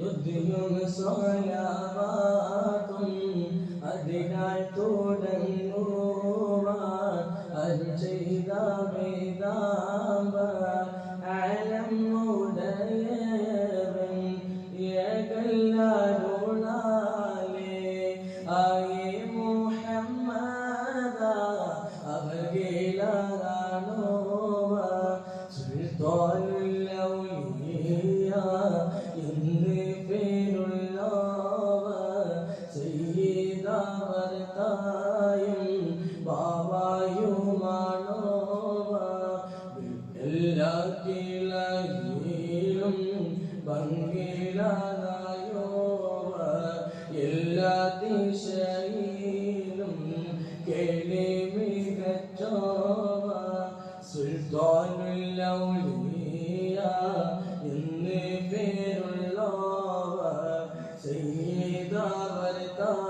യുദ്ധയും സ്വലാവാത്തും അതിനാൽ തുടങ്ങുവാൻ അത് ചെയ്ത വേദാമ്പ അലം ഉടയവൻ ഏകല്ലാരുളാലേ ആയേ മുഹമ്മദ അവഗേലാണോവ ബാവായുമാണോവ എല്ലാ കിളയിലും ഭംഗിലായോവ എല്ലാ ദിശയിലും കേളി മികച്ചോവ. സുൽത്താനുൽ ഔലിയ എന്ന് പേരുള്ളവ. സയ്യിദവർത്തായും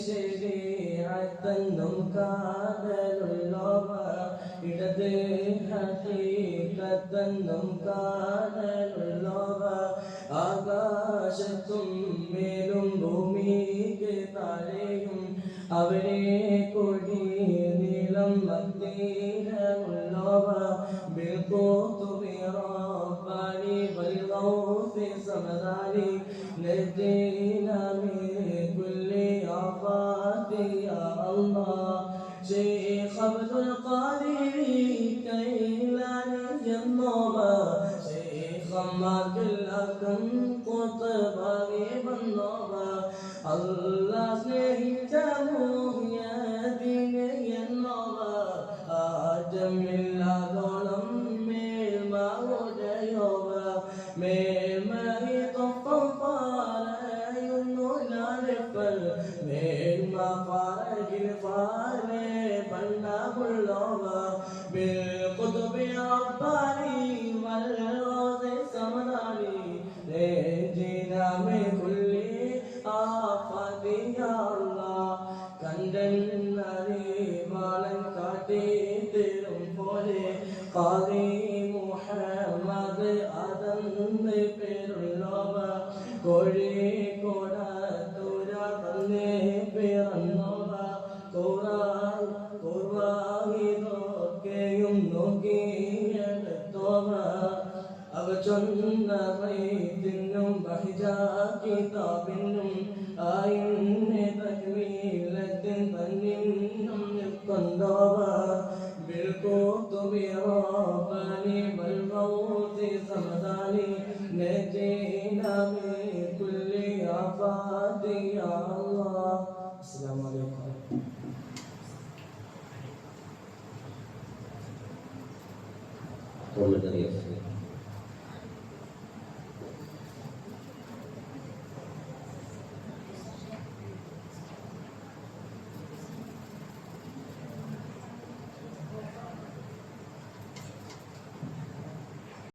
ശരിയാത്തെന്നും കാതലുള്ളവ ഇടത് ഹീകത്തെന്നും കാതലുള്ളവ ആകാശത്തും മേലും ഭൂമിക്ക് താഴെയും അവരെ കൊടി നീളം മത്തീരമുള്ളവ ബിൽകൂത്തുബി رمضاني نجينا من كل عقاد يا الله. شيخ عبد القادر كيلاني جنوبا شيخ ما كل أكن قطباني بالنوبا الله سنهي تموه يا دين يا النوبا آدم தேவா பாரகில் பார்வே பண்ணா உள்ளோமா بالقطب رباني والروض سمراني نجينا من كل آفات يا الله கண்டன் அறிவாளன் காட்டி திரும் போலே. காதி முஹம்மது அதன் பெருளோவ கோழி கொடாத അവ ചൊന്ന വൈദ്യനും ബഹിജ കിതാബിനും ആയിന്നെ തക്മീലത്തിൻ തന്നിന്നും കൊണ്ടവ بالقطب رباني والموت صمداني نجينا من كل آفات يا الله السلام عليكم Komentar ya